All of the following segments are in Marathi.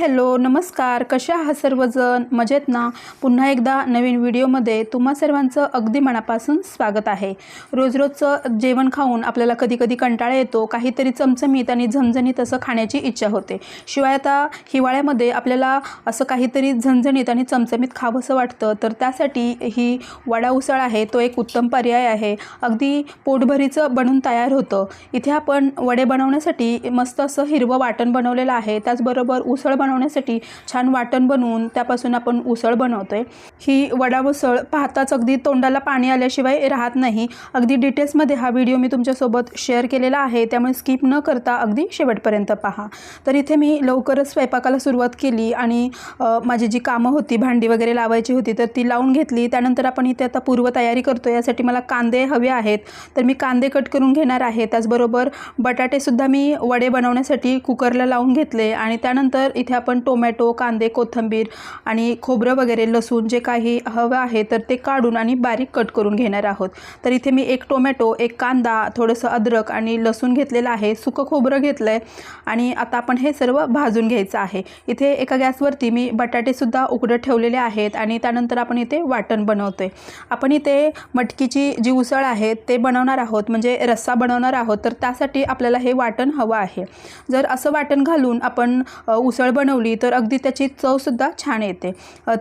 हॅलो नमस्कार. कशा आहात सर्वजण? मजेत ना? पुन्हा एकदा नवीन व्हिडिओमध्ये तुम्हा सर्वांचं अगदी मनापासून स्वागत आहे. रोज रोजचं जेवण खाऊन आपल्याला कधी कधी कंटाळा येतो काहीतरी चमचमीत आणि झणझणीत असं खाण्याची इच्छा होते. शिवाय आता हिवाळ्यामध्ये आपल्याला असं काहीतरी झणझणीत आणि चमचमीत खावंसं वाटतं तर त्यासाठी ही वडा उसळ आहे तो एक उत्तम पर्याय आहे. अगदी पोटभरीचं बनून तयार होतं. इथे आपण वडे बनवण्यासाठी मस्त असं हिरवं वाटण बनवलेलं आहे. त्याचबरोबर उसळ बनव छान वाटण बनवून त्यापासून आपण उसळ बनवतो आहे ही वडा उसळ पाहताच अगदी तोंडाला पाणी आल्याशिवाय राहत नाही. अगदी डिटेल्समध्ये हा व्हिडिओ मी तुमच्यासोबत शेअर केलेला आहे. त्यामुळे स्किप न करता अगदी शेवटपर्यंत पहा. तर इथे मी लवकरच स्वयंपाकाला सुरुवात केली आणि माझी जी कामं होती भांडी वगैरे लावायची होती तर ती लावून घेतली. त्यानंतर आपण इथे आता पूर्वतयारी करतो यासाठी मला कांदे हवे आहेत. तर मी कांदे कट करून घेणार आहे. त्याचबरोबर बटाटेसुद्धा मी वडे बनवण्यासाठी कुकरला लावून घेतले आणि त्यानंतर इथे आपण टोमॅटो कांदे कोथिंबीर आणि खोबरं वगैरे लसूण जे काही हवं आहे तर ते काढून आणि बारीक कट करून घेणार आहोत. तर इथे मी एक टोमॅटो एक कांदा थोडंसं अद्रक आणि लसूण घेतलेलं आहे. सुकं खोबरं घेतलं आहे आणि आता आपण हे सर्व भाजून घ्यायचं आहे. इथे एका गॅसवरती मी बटाटेसुद्धा उकडं ठेवलेले आहेत आणि त्यानंतर आपण इथे वाटण बनवतो आहे आपण इथे मटकीची जी उसळ आहे ते बनवणार आहोत म्हणजे रस्सा बनवणार आहोत. तर त्यासाठी आपल्याला हे वाटण हवं आहे. जर असं वाटण घालून आपण उसळ बनव बनवली तर अगदी त्याची चवसुद्धा छान येते.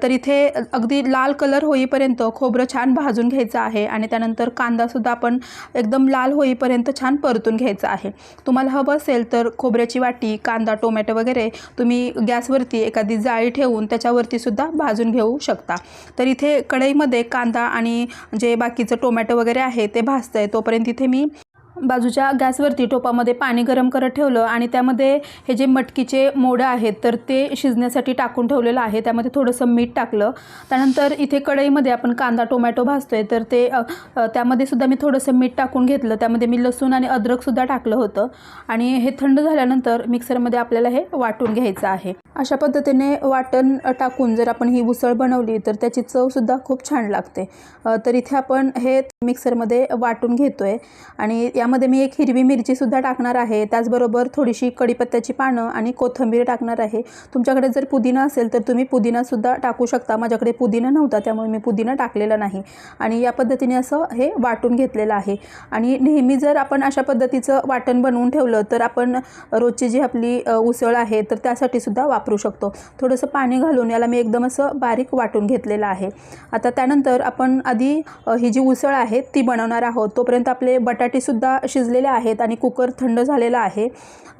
तर इथे अगदी लाल कलर होईपर्यंत खोबरं छान भाजून घ्यायचं आहे आणि त्यानंतर कांदासुद्धा आपण एकदम लाल होईपर्यंत छान परतून घ्यायचं आहे. तुम्हाला हवं असेल तर खोबऱ्याची वाटी कांदा टोमॅटो वगैरे तुम्ही गॅसवरती एखादी जाळी ठेवून त्याच्यावरतीसुद्धा भाजून घेऊ शकता. तर इथे कढईमध्ये कांदा आणि जे बाकीचं टोमॅटो वगैरे आहे ते भाजतं आहे तोपर्यंत इथे मी बाजूच्या गॅसवरती टोपामध्ये पाणी गरम करत ठेवलं आणि त्यामध्ये हे जे मटकीचे मोडं आहेत तर ते शिजण्यासाठी टाकून ठेवलेलं आहे. त्यामध्ये थोडंसं मीठ टाकलं. त्यानंतर इथे कढईमध्ये आपण कांदा टोमॅटो भाजतो आहे तर ते त्यामध्ये सुद्धा मी थोडंसं मीठ टाकून घेतलं. त्यामध्ये मी लसूण आणि अद्रकसुद्धा टाकलं होतं. आणि हे थंड झाल्यानंतर मिक्सरमध्ये आपल्याला हे वाटून घ्यायचं आहे. अशा पद्धतीने वाटण टाकून जर आपण ही उसळ बनवली तर त्याची चवसुद्धा खूप छान लागते. तर इथे आपण हे मिक्सरमध्ये वाटून घेतो आहे आणि यामध्ये मी एक हिरवी मिरचीसुद्धा टाकणार आहे. त्याचबरोबर थोडीशी कढीपत्त्याची पानं आणि कोथिंबीर टाकणार आहे. तुमच्याकडे जर पुदिना असेल तर तुम्ही पुदिनासुद्धा टाकू शकता. माझ्याकडे पुदिना नव्हता त्यामुळे मी पुदिना टाकलेला नाही. आणि या पद्धतीने असं हे वाटून घेतलेलं आहे. आणि नेहमी जर आपण अशा पद्धतीचं वाटण बनवून ठेवलं तर आपण रोजची जी आपली उसळ आहे तर त्यासाठी सुद्धा वापरू शकतो. थोडंसं पाणी घालून याला मी एकदम असं बारीक वाटून घेतलेलं आहे. आता त्यानंतर आपण आधी ही जी उसळ आहे ती बनवणार आहोत. तोपर्यंत आपले बटाटेसुद्धा शिजलेले आहेत आणि कुकर थंड झालेला आहे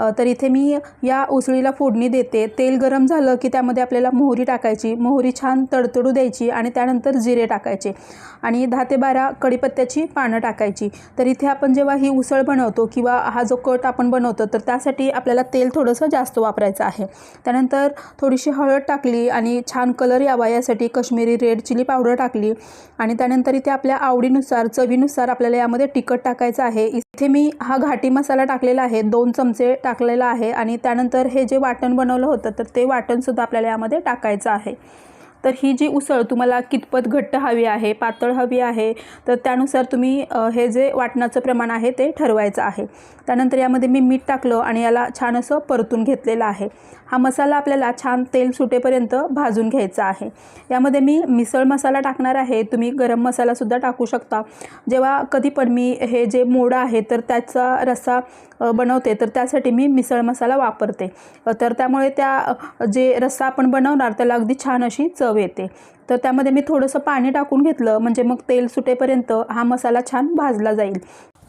तर इथे मी या उसळीला फोडणी देते. तेल गरम झालं की त्यामध्ये आपल्याला मोहरी टाकायची. मोहरी छान तडतडू द्यायची आणि त्यानंतर जिरे टाकायचे आणि दहा ते बारा कडीपत्त्याची पानं टाकायची. तर इथे आपण जेव्हा ही उसळ बनवतो किंवा हा जो कट आपण बनवतो तर त्यासाठी आपल्याला तेल थोडंसं जास्त वापरायचं आहे. त्यानंतर थोडीशी हळद टाकली आणि छान कलर यावा यासाठी कश्मीरी रेड चिली पावडर टाकली आणि त्यानंतर इथे आपल्या आवडीनुसार चवीनुसार आपल्याला यामध्ये तिखट टाकायचं आहे. इथे मी हा घाटी मसाला टाकलेला आहे दोन चमचे टाकलेला आहे आणि त्यानंतर हे जे वाटण बनवलं होतं तर ते वाटणसुद्धा आपल्याला यामध्ये टाकायचं आहे. तर ही जी उसळ तुम्हाला कितपत घट्ट हवी आहे पातळ हवी आहे तर त्यानुसार तुम्ही हे जे वाटणाचं प्रमाण आहे ते ठरवायचं आहे. त्यानंतर यामध्ये मी मीठ टाकलं आणि याला छान असं परतून घेतलेलं आहे. हा मसाला आपल्याला छान तेल सुटेपर्यंत भाजून घ्यायचा आहे. यामध्ये मी मिसळ मसाला टाकणार आहे. तुम्ही गरम मसालासुद्धा टाकू शकता. जेव्हा कधी पण मी हे जे मोडं आहे तर त्याचा रस्सा बनवते तर त्यासाठी मी मिसळ मसाला वापरते. तर त्यामुळे त्या जे रस्सा आपण बनवणार त्याला अगदी छान अशी चव येते. तर त्यामध्ये मी थोडंसं पाणी टाकून घेतलं म्हणजे मग तेल सुटेपर्यंत हा मसाला छान भाजला जाईल.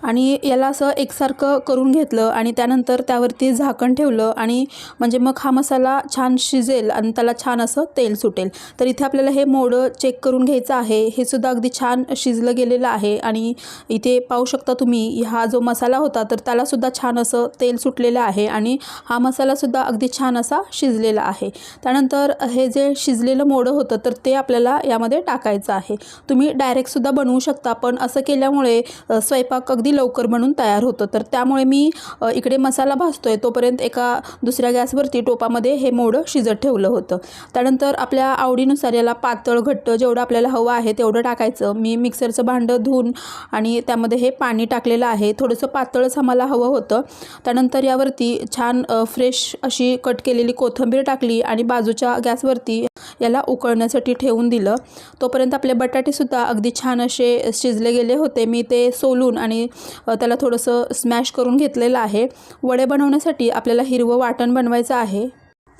आणि याला असं एकसारखं करून घेतलं आणि त्यानंतर त्यावरती झाकण ठेवलं आणि म्हणजे मग हा मसाला छान शिजेल आणि त्याला छान असं तेल सुटेल. तर इथे आपल्याला हे मोडं चेक करून घ्यायचं आहे. हे सुद्धा अगदी छान शिजलं गेलेलं आहे आणि इथे पाहू शकता तुम्ही हा जो मसाला होता तर त्यालासुद्धा छान असं तेल सुटलेलं आहे आणि हा मसालासुद्धा अगदी छान असा शिजलेला आहे. त्यानंतर हे जे शिजलेलं मोडं होतं तर ते आपल्याला यामध्ये टाकायचं आहे. तुम्ही डायरेक्टसुद्धा बनवू शकता पण असं केल्यामुळे स्वयंपाक अगदी अगदी लवकर बनून तयार होतं. तर त्यामुळे मी इकडे मसाला भाजतोय. तोपर्यंत एका दुसऱ्या गॅसवरती टोपामध्ये हे मोडं शिजत ठेवलं होतं. त्यानंतर आपल्या आवडीनुसार याला पातळ घट्ट जेवढं आपल्याला हवं आहे तेवढं टाकायचं. मी मिक्सरचं भांडं धुवून आणि त्यामध्ये हे पाणी टाकलेलं आहे. थोडंसं पातळच आम्हाला हवं होतं. त्यानंतर यावरती छान फ्रेश अशी कट केलेली कोथिंबीर टाकली आणि बाजूच्या गॅसवरती याला उकळण्यासाठी ठेवून दिलं. तोपर्यंत आपले बटाटेसुद्धा अगदी छान असे शिजले गेले होते. मी ते सोलून आणि त्याला थोडंसं स्मॅश करून घेतलेलं आहे. वडे बनवण्यासाठी आपल्याला हिरवं वाटण बनवायचं आहे.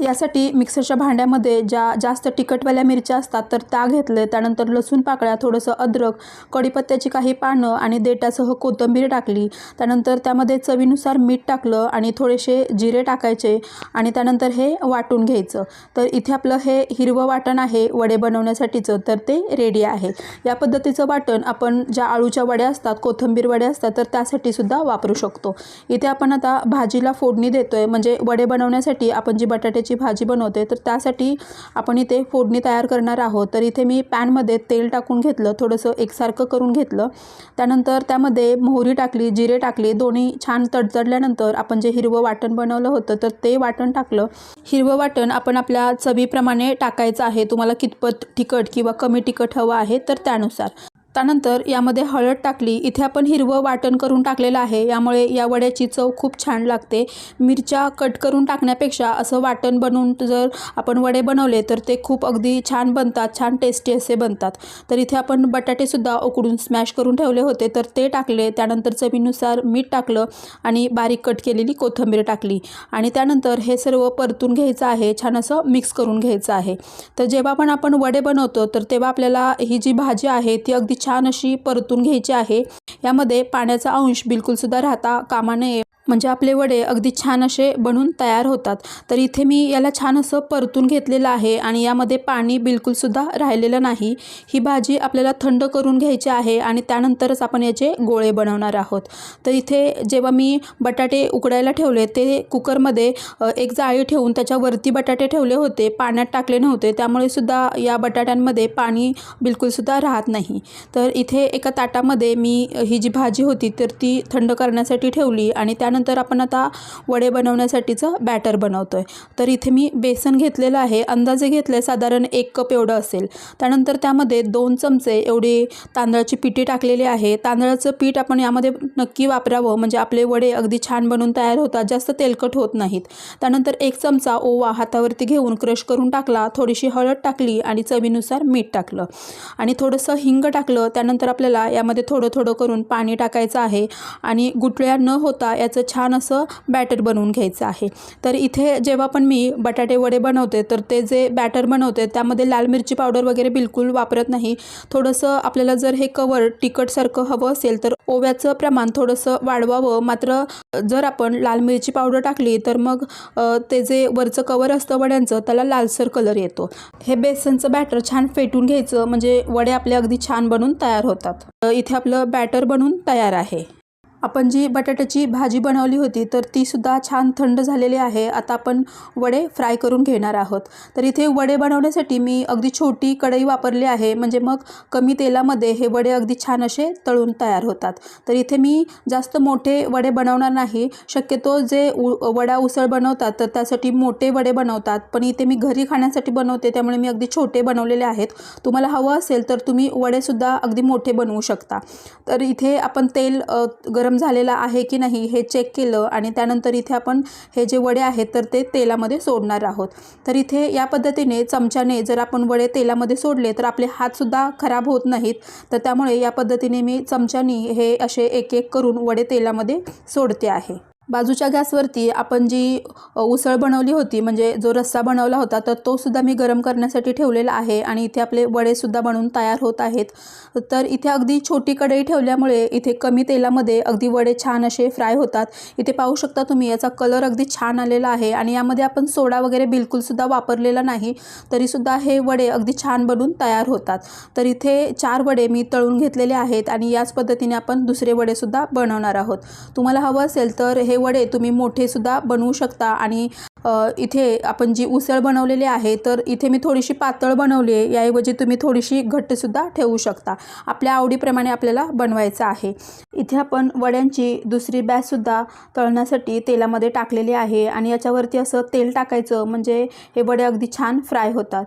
यासाठी मिक्सरच्या भांड्यामध्ये ज्या जास्त तिखटवाल्या मिरच्या असतात तर त्या घेतले. त्यानंतर लसूण पाकळ्या थोडंसं अद्रक कढीपत्त्याची काही पानं आणि देठासह कोथिंबीर टाकली. त्यानंतर त्यामध्ये चवीनुसार मीठ टाकलं आणि थोडेसे जिरे टाकायचे आणि त्यानंतर हे वाटून घ्यायचं. तर इथे आपलं हे हिरवं वाटण आहे वडे बनवण्यासाठीचं तर ते रेडी आहे. या पद्धतीचं वाटण आपण ज्या आळूच्या वड्या असतात कोथिंबीर वड्या असतात तर त्यासाठी सुद्धा वापरू शकतो. इथे आपण आता भाजीला फोडणी देतोय म्हणजे वडे बनवण्यासाठी आपण जी बटाट्याची भाजी बनवते तर त्यासाठी आपण इथे फोडणी तयार करणार आहोत. तर इथे मी पॅनमध्ये तेल टाकून घेतलं थोडंसं एकसारखं करून घेतलं. त्यानंतर त्यामध्ये मोहरी टाकली जिरे टाकले दोन्ही छान तडतडल्यानंतर आपण जे हिरवं वाटण बनवलं होतं तर ते वाटण टाकलं. हिरवं वाटण आपण आपल्या चवीप्रमाणे टाकायचं आहे. तुम्हाला कितपत तिखट किंवा कमी तिखट हवं आहे तर त्यानुसार. त्यानंतर यामध्ये हळद टाकली. इथे आपण हिरवं वाटण करून टाकलेलं आहे. यामुळे या वड्याची चव खूप छान लागते. मिरच्या कट करून टाकण्यापेक्षा असं वाटण बनवून जर आपण वडे बनवले तर ते खूप अगदी छान बनतात छान टेस्टी असे बनतात. तर इथे आपण बटाटेसुद्धा उकडून स्मॅश करून ठेवले होते. तर ते टाकले. त्यानंतर चवीनुसार मीठ टाकलं आणि बारीक कट केलेली कोथिंबीर टाकली. आणि त्यानंतर हे सर्व परतून घ्यायचं आहे. छान असं मिक्स करून घ्यायचं आहे. तर जेव्हा पण आपण वडे बनवतो तर तेव्हा आपल्याला ही जी भाजी आहे ती अगदी छान अशी परतून घ्यायची आहे. यामध्ये पाण्याचा अंश बिलकुलसुद्धा राहता कामा नये. म्हणजे आपले वडे अगदी छान असे बनून तयार होतात. तर इथे मी याला छान असं परतून घेतलेलं आहे आणि यामध्ये पाणी बिलकुलसुद्धा राहिलेलं नाही. ही भाजी आपल्याला थंड करून घ्यायची आहे आणि त्यानंतरच आपण याचे गोळे बनवणार आहोत. तर इथे जेव्हा मी बटाटे उकडायला ठेवले ते कुकरमध्ये एक जाळी ठेवून त्याच्यावरती बटाटे ठेवले होते. पाण्यात टाकले नव्हते. त्यामुळे सुद्धा या बटाट्यांमध्ये पाणी बिलकुलसुद्धा राहत नाही. तर इथे एका ताटामध्ये मी ही जी भाजी होती तर ती थंड करण्यासाठी ठेवली आणि त्यानंतर आपण आता वडे बनवण्यासाठीचं बॅटर बनवतो आहे तर इथे मी बेसन घेतलेलं आहे. अंदाजे घेतलं आहे साधारण एक कप एवढं असेल. त्यानंतर त्यामध्ये दोन चमचे एवढी तांदळाची पिठी टाकलेली आहे. तांदळाचं पीठ आपण यामध्ये नक्की वापरावं. म्हणजे आपले वडे अगदी छान बनून तयार होतात. जास्त तेलकट होत नाहीत. त्यानंतर एक चमचा ओवा हातावरती घेऊन क्रश करून टाकला. थोडीशी हळद टाकली आणि चवीनुसार मीठ टाकलं. आणि थोडंसं हिंग टाकलं. त्यानंतर आपल्याला यामध्ये थोडं थोडं करून पाणी टाकायचं आहे. आणि गुटळ्या न होता याचं छान असं बॅटर बनवून घ्यायचं आहे. तर इथे जेव्हा पण मी बटाटे वडे बनवते तर ते जे बॅटर बनवते त्यामध्ये लाल मिरची पावडर वगैरे बिलकुल वापरत नाही. थोडंसं आपल्याला जर हे कवर तिखटसारखं हवं असेल तर ओव्याचं प्रमाण थोडंसं वाढवावं. मात्र जर आपण लाल मिरची पावडर टाकली तर मग ते जे वरचं कवर असतं वड्यांचं त्याला लालसर कलर येतो. हे बेसनचं बॅटर छान फेटून घ्यायचं म्हणजे वडे आपले अगदी छान बनून तयार होतात. इथे आपलं बॅटर बनून तयार आहे. आपण जी बटाट्याची भाजी बनवली होती तर तीसुद्धा छान थंड झालेली आहे. आता आपण वडे फ्राय करून घेणार आहोत. तर इथे वडे बनवण्यासाठी मी अगदी छोटी कढई वापरली आहे. म्हणजे मग कमी तेलामध्ये हे वडे अगदी छान असे तळून तयार होतात. तर इथे मी जास्त मोठे वडे बनवणार नाही. शक्यतो जे उ वडा उसळ बनवतात तर त्यासाठी मोठे वडे बनवतात. पण इथे मी घरी खाण्यासाठी बनवते त्यामुळे मी अगदी छोटे बनवलेले आहेत. तुम्हाला हवं असेल तर तुम्ही वडेसुद्धा अगदी मोठे बनवू शकता. तर इथे आपण तेल गरम गरम झालेला आहे की नाही हे चेक केलं आणि त्यानंतर इथे आपण हे जे वडे आहेत तर ते तेलामध्ये सोडणार आहोत. तर इथे या पद्धतीने चमच्याने जर आपण वडे तेलामध्ये सोडले तर आपले हातसुद्धा खराब होत नाहीत. तर त्यामुळे या पद्धतीने मी चमच्यानी हे असे एक एक करून वडे तेलामध्ये सोडते आहे. बाजूच्या गॅसवरती आपण जी उसळ बनवली होती म्हणजे जो रस्सा बनवला होता तर तो सुद्धा मी गरम करण्यासाठी ठेवलेला आहे आणि इथे आपले वडेसुद्धा बनवून तयार होत आहेत. तर इथे अगदी छोटी कढई ठेवल्यामुळे इथे कमी तेलामध्ये अगदी वडे छान असे फ्राय होतात. इथे पाहू शकता तुम्ही याचा कलर अगदी छान आलेला आहे आणि यामध्ये आपण सोडा वगैरे बिलकुलसुद्धा वापरलेला नाही तरीसुद्धा हे वडे अगदी छान बनून तयार होतात. तर इथे चार वडे मी तळून घेतलेले आहेत आणि याच पद्धतीने आपण दुसरे वडेसुद्धा बनवणार आहोत. तुम्हाला हवं असेल तर हे वडे तुम्ही मोठेसुद्धा बनवू शकता. आणि इथे आपण जी उसळ बनवलेली आहे तर इथे मी थोडीशी पातळ बनवली आहे. याऐवजी तुम्ही थोडीशी घट्टसुद्धा ठेवू शकता. आपल्या आवडीप्रमाणे आपल्याला बनवायचं आहे. इथे आपण वड्यांची दुसरी बॅचसुद्धा तळण्यासाठी तेलामध्ये टाकलेली आहे. आणि याच्यावरती असं तेल टाकायचं म्हणजे हे वडे अगदी छान फ्राय होतात.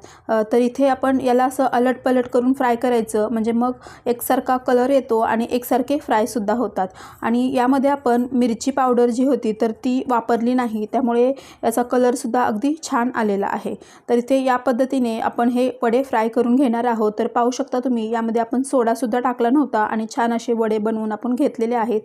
तर इथे आपण याला असं अलट पलट करून फ्राय करायचं. म्हणजे मग एकसारखा कलर येतो आणि एकसारखे फ्रायसुद्धा होतात. आणि यामध्ये आपण मिरची पावडर जी होती तर ती वापरली नाही. त्यामुळे याचा कलरसुद्धा अगदी छान आलेला आहे. तर इथे या पद्धतीने आपण हे वडे फ्राय करून घेणार आहोत. तर पाहू शकता तुम्ही यामध्ये आपण सोडासुद्धा टाकला नव्हता आणि छान असे वडे बनवून आपण घेतलेले आहेत.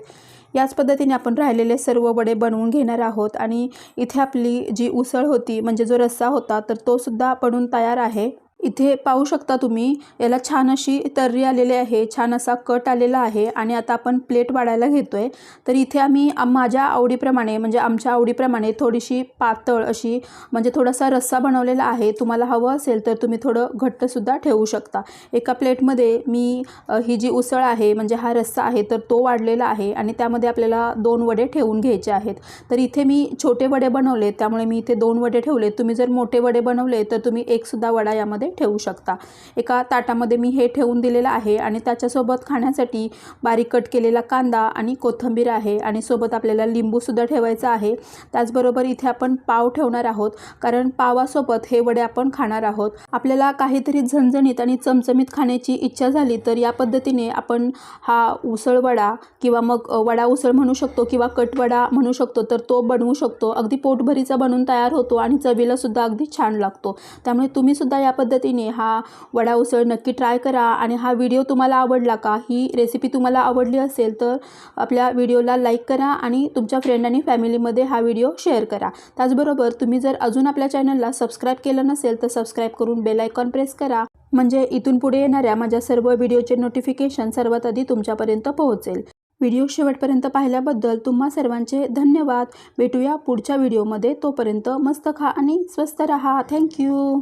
याच पद्धतीने आपण राहिलेले सर्व वडे बनवून घेणार आहोत आणि इथे आपली जी उसळ होती म्हणजे जो रस्सा होता तर तो सुद्धा बनून तयार आहे. इथे पाहू शकता तुम्ही याला छान अशी तर्री आलेली आहे छान असा कट आलेला आहे आणि आता आपण प्लेट वाढायला घेतो आहे तर इथे आम्ही माझ्या आवडीप्रमाणे म्हणजे आमच्या आवडीप्रमाणे थोडीशी पातळ अशी म्हणजे थोडासा रस्सा बनवलेला आहे. तुम्हाला हवं असेल तर तुम्ही थोडं घट्टसुद्धा ठेवू शकता. एका प्लेटमध्ये मी ही जी उसळ आहे म्हणजे हा रस्सा आहे तर तो वाढलेला आहे आणि त्यामध्ये आपल्याला दोन वडे ठेवून घ्यायचे आहेत. तर इथे मी छोटे वडे बनवले त्यामुळे मी इथे दोन वडे ठेवले. तुम्ही जर मोठे वडे बनवले तर तुम्ही एकसुद्धा वडा यामध्ये ठेवू शकता. एका ताटामध्ये मी हे ठेवून दिलेलं आहे आणि त्याच्यासोबत खाण्यासाठी बारीक कट केलेला कांदा आणि कोथिंबीर आहे आणि सोबत आपल्याला लिंबूसुद्धा ठेवायचा आहे. त्याचबरोबर इथे आपण पाव ठेवणार आहोत कारण पावासोबत हे वडे आपण खाणार आहोत. आपल्याला काहीतरी झणझणीत आणि चमचमीत खाण्याची इच्छा झाली तर या पद्धतीने आपण हा उसळ वडा किंवा मग वडा उसळ म्हणू शकतो किंवा कटवडा म्हणू शकतो तर तो बनवू शकतो. अगदी पोटभरीचा बनून तयार होतो आणि चवीलासुद्धा अगदी छान लागतो. त्यामुळे तुम्हीसुद्धा या पद्धती पद्धतीने हा वडा उसळ नक्की ट्राय करा आणि हा व्हिडिओ तुम्हाला आवडला का ही रेसिपी तुम्हाला आवडली असेल तर आपल्या व्हिडिओला लाईक करा आणि तुमच्या फ्रेंड आणि फॅमिलीमध्ये हा व्हिडिओ शेअर करा. त्याचबरोबर तुम्ही जर अजून आपल्या चॅनलला सबस्क्राईब केलं नसेल तर सबस्क्राईब करून बेल आयकॉन प्रेस करा. म्हणजे इथून पुढे येणाऱ्या माझ्या सर्व व्हिडिओचे नोटिफिकेशन सर्वात आधी तुमच्यापर्यंत पोहोचेल. व्हिडिओ शेवटपर्यंत पाहिल्याबद्दल तुम्हा सर्वांचे धन्यवाद. भेटूया पुढच्या व्हिडिओमध्ये तोपर्यंत मस्त खा आणि स्वस्त रहा. थँक्यू